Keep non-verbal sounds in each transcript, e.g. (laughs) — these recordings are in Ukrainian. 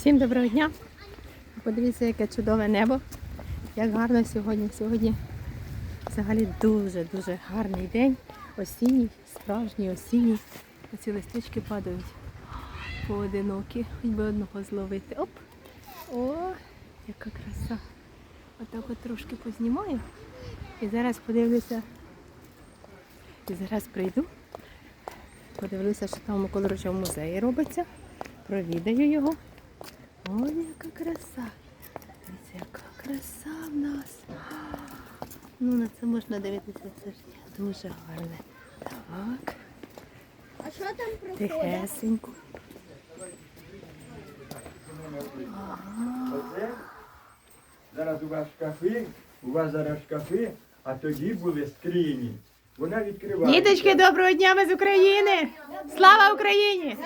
Всім доброго дня. Подивіться, яке чудове небо. Як гарно сьогодні. Сьогодні взагалі дуже-дуже гарний день. Осінній, справжній осінній. Оці листочки падають поодинокі. Хоч би одного зловити. Оп! О, яка краса. Отак от трошки познімаю. І зараз подивлюся. І зараз прийду. Подивлюся, що там у Колорочому музеї робиться. Провідаю його. Ой, яка краса. Дивіться, яка краса в нас. Ну, на це можна дивитися, це ж дуже гарне. Так, А що там проходить? тихесенько. Оце зараз у вас шкафи, у вас зараз шкафи, а тоді були скрині. Вона відкривається. Діточки, доброго дня, ми з України! Слава Україні!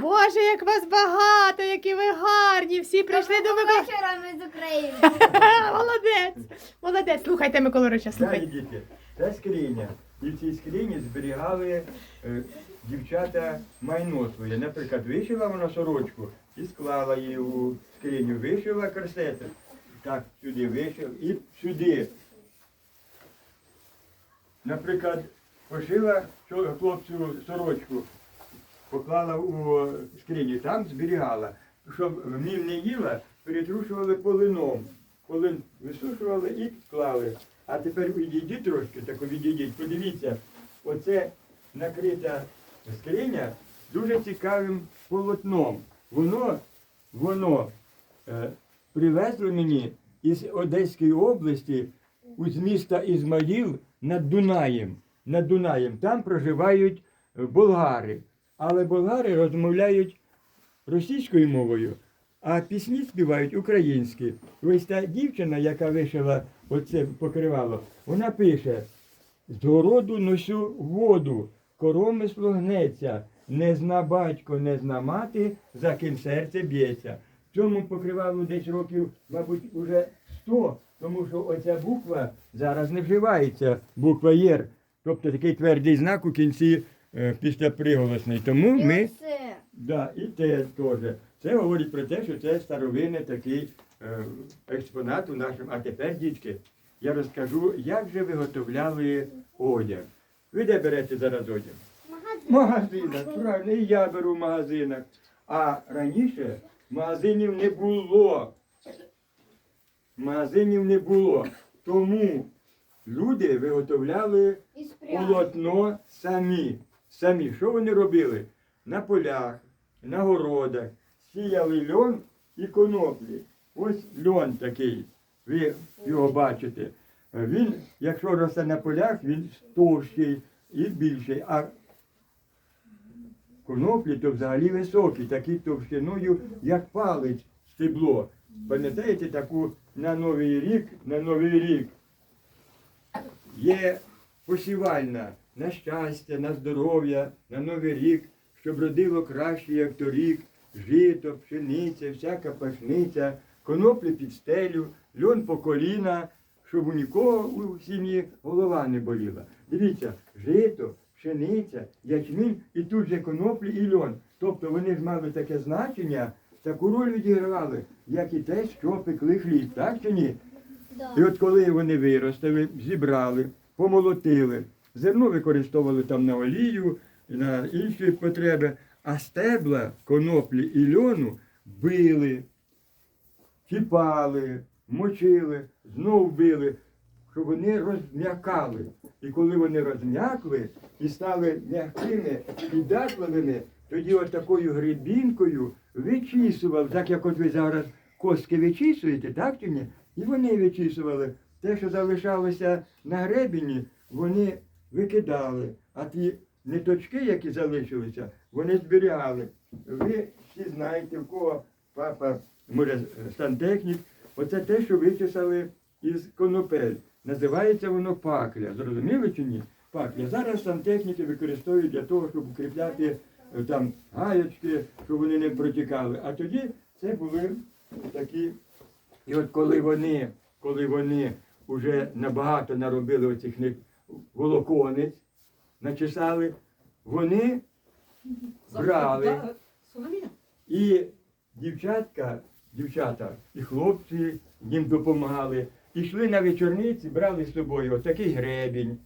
Боже, як вас багато, які ви гарні! Всі прийшли до Миколи. Вечора ми з України. (laughs) Молодець! Молодець! Слухайте, Миколорича, Далі, слухайте. діти, це скриня. І в цій скрині зберігали е, дівчата майно своє. Наприклад, вишила вона сорочку і склала її у скриню, вишила корсетик. Так, сюди вишив і сюди. Наприклад, пошила хлопцю сорочку, поклала у скриню, там зберігала. Щоб міль не їла, перетрушували полином. Полин висушували і клали. А тепер відійдіть трошки, так відійдіть. Подивіться, оце накрита скриня дуже цікавим полотном. Воно, воно е, привезли мені із Одеської області, з міста Ізмаїл над Дунаєм. Над Дунаєм. Там проживають е, болгари. Але болгари розмовляють російською мовою, а пісні співають українські. Ось та дівчина, яка вишила оце покривало, вона пише: з городу носю воду, коромисло гнеться, не зна батько, не зна мати, за ким серце б'ється. Цьому покривалу десь років, мабуть, уже 100, тому що оця буква зараз не вживається, буква Єр, тобто такий твердий знак у кінці е, після приголосної. Тому ми. Це. Да, і те теж. Це говорить про те, що це старовинний такий е, експонат у нашому. А тепер, дітки, я розкажу, як же виготовляли одяг. Ви де берете зараз одяг? В магазинах, правильно, і я беру в магазинах. А раніше магазинів не було. Магазинів не було. Тому люди виготовляли полотно самі. Самі. Що вони робили? На полях, на городах, сіяли льон і коноплі. Ось льон такий. Ви його бачите. Він, якщо росте на полях, він товщий і більший. А коноплі то взагалі високі, такі товщиною, як палець стебло. Пам'ятаєте таку на Новий рік, на Новий рік є посівальна на щастя, на здоров'я, на новий рік, щоб родило краще, як торік, жито, пшениця, всяка пашниця, коноплі під стелю, льон по коліна, щоб у нікого у сім'ї голова не боліла. Дивіться, жито, пшениця, ячмінь і тут же коноплі і льон. Тобто вони ж мали таке значення, таку роль відігравали, як і те, що пекли хліб, так чи ні? І от коли вони виростили, зібрали, помолотили, зерно використовували там на олію, на інші потреби, а стебла коноплі і льону били, чіпали, мочили, знов били, щоб вони розм'якали. І коли вони розм'якли і стали м'якими і датливими, тоді от такою грибінкою вичісували, так як от ви зараз костки вичісуєте, так чи ні? І вони вичісували. Те, що залишалося на гребені, вони викидали. А ті ниточки, які залишилися, вони зберігали. Ви всі знаєте, в кого папа, може, сантехнік, оце те, що вичесали із конопель. Називається воно пакля. Зрозуміли чи ні? Пакля. Зараз сантехніки використовують для того, щоб укріпляти там гаєчки, щоб вони не протікали. А тоді це були такі і от коли вони, коли вони вже набагато наробили оцих волоконець, начесали, вони брали і дівчатка, дівчата і хлопці їм допомагали. Ішли на вечорниці, брали з собою отакий гребінь,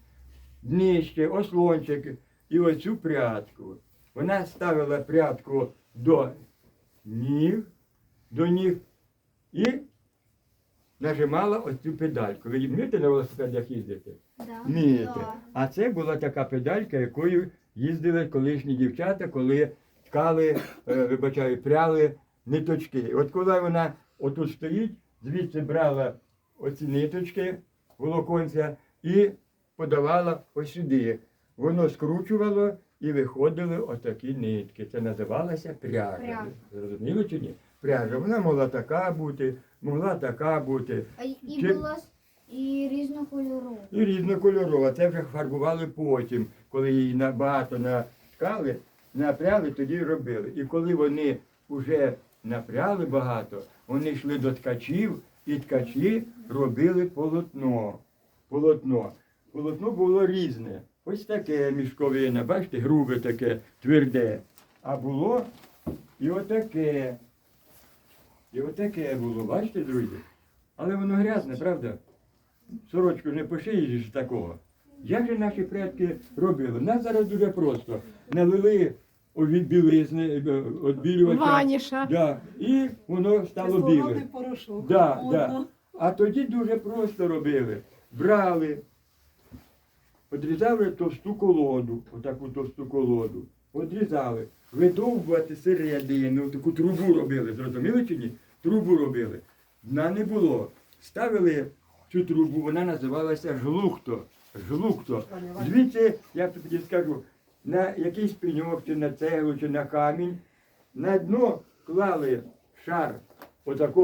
днище, ослончик і оцю прядку. Вона ставила прядку до ніг, до ніг і нажимала оцю педальку. Ви вмієте на велосипедах їздити? Да. Вмієте. Да. А це була така педалька, якою їздили колишні дівчата, коли ткали, е, вибачаю, пряли ниточки. От коли вона отут стоїть, звідси брала оці ниточки, волоконця і подавала ось сюди. Воно скручувало і виходили отакі нитки. Це називалося пряжа. Пряжа. Зрозуміло чи ні? Пряжа. Вона могла така бути, могла така бути. А і Чи- було і різнокольорове. І різнокольорова. Це вже фарбували потім, коли її на- багато наткали, напряли, тоді робили. І коли вони вже напряли багато, вони йшли до ткачів, і ткачі робили полотно. Полотно. Полотно було різне. Ось таке мішковина, бачите, грубе таке, тверде. А було і отаке. І отаке було, бачите, друзі? Але воно грязне, правда? сорочку не пошиєш такого. Як же наші предки робили? Нас зараз дуже просто. Налили від білизни, е, відбілювача. Ваніша. Да, і воно стало біле. Да, да. А тоді дуже просто робили. Брали, відрізали товсту колоду, отаку товсту колоду, відрізали, видовбувати середину, таку трубу робили, зрозуміли чи ні? Трубу робили. Дна не було. Ставили цю трубу, вона називалася жлухто. Жлухто. Звідси, я тобі скажу, на якийсь пеньок, чи на цеглу, чи на камінь, на дно клали шар отакого.